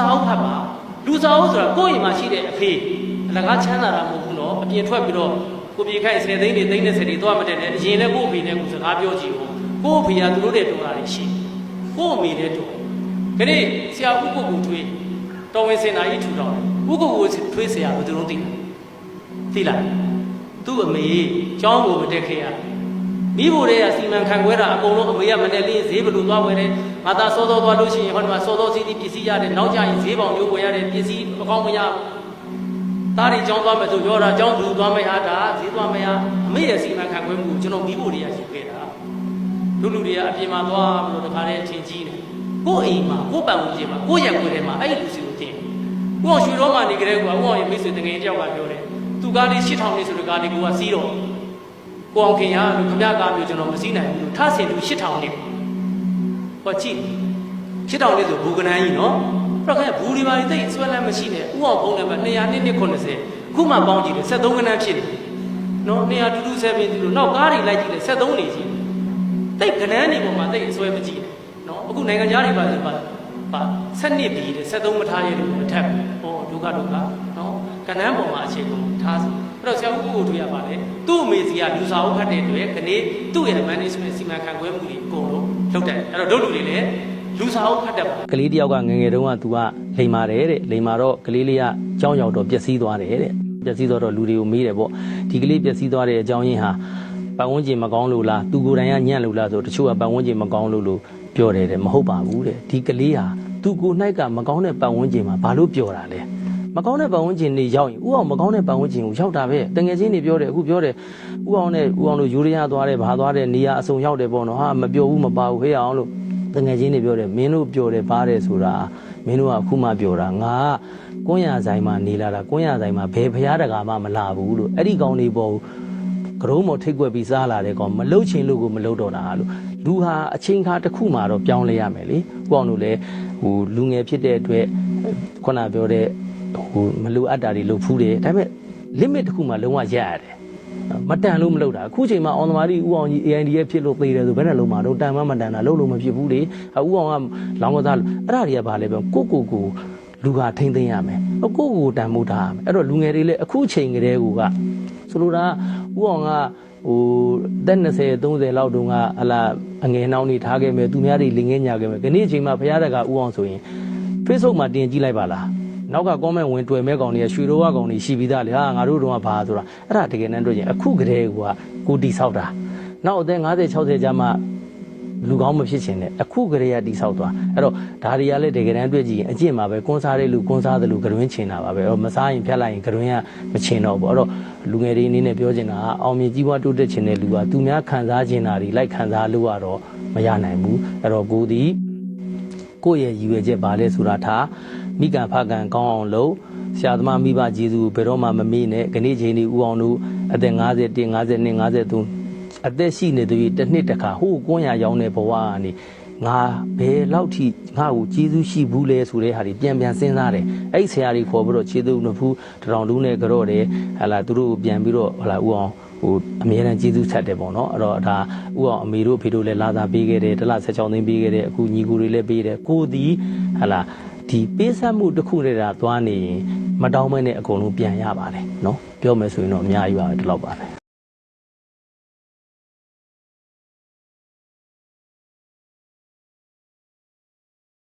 စာအုပ်ဖတ်ပါလူစာအုပ်ဆိုတာကိုယ့်အိမ်မှာရှိတဲ့အဖေအလကားချမ်းသာတာမဟုတ်ဘူးနော်အပြင်ထွက်ပြီးတော့ကိုပြေခိုင်10သိန်းတွေသိန်း30တွေသွားမတက်နဲ့အရင်လည်းကိုယ့်အဖေနဲ့ကိုယ်စကားပြောကြည့်ဦးကိုယ့်အဖေကသူတို့တဲ့တော်တာတွေရှိကိုယ့်အမေတဲ့တော်ခဏဆရာဦးကိုကိုထွေးတော်ဝင်စင်နာကြီးထူတော်ဦးကိုကိုထွေးဆရာဘယ်သူလုံးသိလဲသိလားသူ့အမေကျောင်းကိုမတက်ခဲ့ရ မိဖို့တဲ့ကစီမံခန့်ခွဲတာအကုန်လုံးအမေကမနဲ့လေးဈေးဘယ်လိုသွားဝယ်တယ်ငါသားစောစောသွားလို့ရှိရင်ဟောဒီမှာစောစောစီးစီးပစ္စည်းရတယ်နောက်ကျရင်ဈေးပေါင်မျိုးဝယ်ရတယ်ပစ္စည်းအကောင်းမရဘူးသားတွေကျောင်းသွားမယ်ဆိုရောတာကျောင်းသူသွားမယ်ဟာဒါဈေးသွားမယ်ဟာအမေရဲ့စီမံခန့်ခွဲမှုကိုကျွန်တော်မိဖို့တွေကရှိခဲ့တာလူလူတွေကအပြင်မှာသွားပြီးတော့တခါတည်းအထင်ကြီးတယ်ကိုယ့်အိမ်မှာကိုယ့်ပတ်ဝန်းကျင်မှာကိုယ့်ရက်ွယ်ထဲမှာအဲ့ဒီလူစီကိုတင်ကိုအောင်ရွှေတော်မှနေကြတဲ့ကွာကိုအောင်ရဲ့မိတ်ဆွေတငယ်တယောက်ကပြောတယ်သူကားလေး8000လေးဆိုတဲ့ကားလေးကိုကစီးတော့ ကိုအောင်ခင်ရလူခမကားမျိုးကျွန်တော်မစည်းနိုင်ဘူးလို့ထဆင်သူ8000လေးဟောကြည့်8000လေးဆိုဘူကနန်းကြီးနော်အဲ့တော့ခင်ဗျဘူဒီပါလေးတိတ်ဆွဲလန်းမရှိနဲ့ဥအောင်ဖုံးတယ်မှာ200နှစ်90ခုမှပေါင်းကြည့်တယ်73ကနန်းဖြစ်နေနော်200တူတူ7ပြီလို့နောက်ကားတွေလိုက်ကြည့်တယ်73နေကြီးတိတ်ကနန်းနေပေါ်မှာတိတ်ဆွဲမကြည့်နဲ့နော်အခုနိုင်ငံသားတွေပါဆိုပါပါ7နှစ်ပြီတဲ့73မထားရလို့မထက်ဘူးဟောဒုက္ခဒုက္ခနော်ကနန်းပေါ်မှာအခြေကုန်ထားစီ အဲ့တော့ဆရာဦးကိုကိုတွေ့ရပါတယ်သူ့အမေစီကလူစာအုပ်ဖတ်တဲ့အတွက်ခနေ့သူ့ရဲ့ management စီမံခန့်ခွဲမှုတွေအကုန်လုံးလုပ်တယ်အဲ့တော့တို့လူတွေလည်းလူစာအုပ်ဖတ်တတ်ပါကလေးတယောက်ကငယ်ငယ်တုန်းက तू ကလိန်မာတယ်တဲ့လိန်မာတော့ကလေးလေးကကြောင်းရောက်တော့ပျက်စီးသွားတယ်တဲ့ပျက်စီးသွားတော့လူတွေကိုမေးတယ်ပေါ့ဒီကလေးပျက်စီးသွားတဲ့အကြောင်းရင်းဟာပတ်ဝန်းကျင်မကောင်းလို့လားသူကိုယ်တိုင်ကညံ့လို့လားဆိုတချို့ကပတ်ဝန်းကျင်မကောင်းလို့လို့ပြောတယ်တဲ့မဟုတ်ပါဘူးတဲ့ဒီကလေးဟာသူကိုယ်၌ကမကောင်းတဲ့ပတ်ဝန်းကျင်မှာဘာလို့ပြောတာလဲ မကောင်းတဲ့ပတ်ဝန်းကျင်တွေရောက်ရင်ဥအောင်မကောင်းတဲ့ပတ်ဝန်းကျင်ကိုရောက်တာပဲတငယ်ချင်းတွေပြောတယ်အခုပြောတယ်ဥအောင်နဲ့ဥအောင်တို့ယူရီးယားသွားတယ်ဘာသွားတယ်နေရာအစုံရောက်တယ်ပေါ့နော်ဟာမပြောဘူးမပါဘူးဟေးအောင်လို့တငယ်ချင်းတွေပြောတယ်မင်းတို့ပြောတယ်ပါတယ်ဆိုတာမင်းတို့ကအခုမှပြောတာငါကကွန်းရဆိုင်မှာနေလာတာကွန်းရဆိုင်မှာဘယ်ဖရားတကာမှမလာဘူးလို့အဲ့ဒီကောင်တွေပေါ်ကရုံးမော်ထိတ်ွက်ပြီးစားလာတဲ့ကောင်မလှုပ်ချင်လို့ကိုမလှုပ်တော့တာလို့လူဟာအချိန်ခါတစ်ခုမှတော့ပြောင်းလဲရမယ်လေကိုအောင်တို့လည်းဟိုလူငယ်ဖြစ်တဲ့အတွက်ခုနပြောတဲ့ ဟိုမလိုအပ်တာတွေလုပ်ဖူးတယ်ဒါပေမဲ့ limit တစ်ခုမှလုံးဝရက်ရတယ်မတန်လို့မလုပ်တာအခုချိန်မှာအောင်သမားကြီးဥအောင်ကြီး AID ရဲ့ဖြစ်လို့သေးတယ်ဆိုဘယ်နဲ့လုံးမှာတော့တန်မှမတန်တာလုံးလို့မဖြစ်ဘူးလေဥအောင်ကလောင်းကစားအဲ့ဒါတွေကဘာလဲပြောကိုကိုကိုလူကထိမ့်သိမ်းရမယ်ကိုကိုကိုတန်မှုထားရမယ်အဲ့တော့လူငယ်တွေလည်းအခုချိန်ကလေးကဆိုလိုတာဥအောင်ကဟိုတက်20 30လောက်တုန်းကဟလာအငယ်နှောင်းနေထားခဲ့မယ်သူများတွေလင်ငယ်ညာခဲ့မယ်ဒီနေ့အချိန်မှာဖရားတကဥအောင်ဆိုရင် Facebook မှာတင်ကြည့်လိုက်ပါလား နောက်က comment ဝင်တွေ့မဲ့ကောင်တွေကရွှေရောကကောင်တွေရှိပြီးသားလေဟာငါတို့တော့ဘာဆိုတာအဲ့ဒါတကယ်တမ်းတွေ့ရင်အခုကတည်းကကိုတီဆောက်တာနောက်အသက်50 60ကျမှလူကောင်းမဖြစ်ချင်တဲ့အခုကလေးကတီဆောက်သွားအဲ့တော့ဒါတွေကလည်းတကယ်တမ်းတွေ့ကြည့်ရင်အကျင့်မှာပဲကွန်းစားတဲ့လူကွန်းစားတဲ့လူကရွင်းချင်တာပါပဲအဲ့တော့မစားရင်ဖြတ်လိုက်ရင်ကရွင်းကမချင်တော့ဘူးအဲ့တော့လူငယ်တွေအနေနဲ့ပြောချင်တာကအောင်မြင်ကြီးပွားတိုးတက်ချင်တဲ့လူကသူများခံစားချင်တာတွေလိုက်ခံစားလို့ရတော့မရနိုင်ဘူးအဲ့တော့ကိုဒီကိုယ့်ရဲ့ရည်ရွယ်ချက်ပါလဲဆိုတာထား မိကန်ဖကန်ကောင်းအောင်လုပ်ဆရာသမားမိဘကျေးဇူးဘယ်တော့မှမမေ့နဲ့ခဏချိန်ဒီဦးအောင်တို့အသက်50 50 53အသက်ရှိနေသူတစ်နှစ်တခါဟိုကွန်းရရောင်းတဲ့ဘဝကနေငါဘယ်လောက်ထိငါ့ကိုကျေးဇူးရှိဘူးလဲဆိုတဲ့ဟာတွေပြန်ပြန်စဉ်းစားတယ်အဲ့ဆရာကြီးခေါ်ပြီးတော့ခြေသူနှစ်ဖူးတရောင်တူးနဲ့ကြော့တယ်ဟာလာသူတို့ပြန်ပြီးတော့ဟာလာဦးအောင်ဟိုအမြဲတမ်းကျေးဇူးဆက်တယ်ပေါ့နော်အဲ့တော့ဒါဥအောင်အမေတို့အဖေတို့လည်းလာသာပေးခဲ့တယ်တစ်လ16သိန်းပေးခဲ့တယ်အခုညီကိုတွေလည်းပေးတယ်ကိုဒီဟာလာ ဒီပေးဆက်မှုတစ်ခုတည်းသာသွားနေရင်မတောင်းမနဲ့အကုန်လုံးပြန်ရပါတယ်နော်ပြောမယ်ဆိုရင်တော့အများကြီးပါပဲဒီလောက်ပါပဲ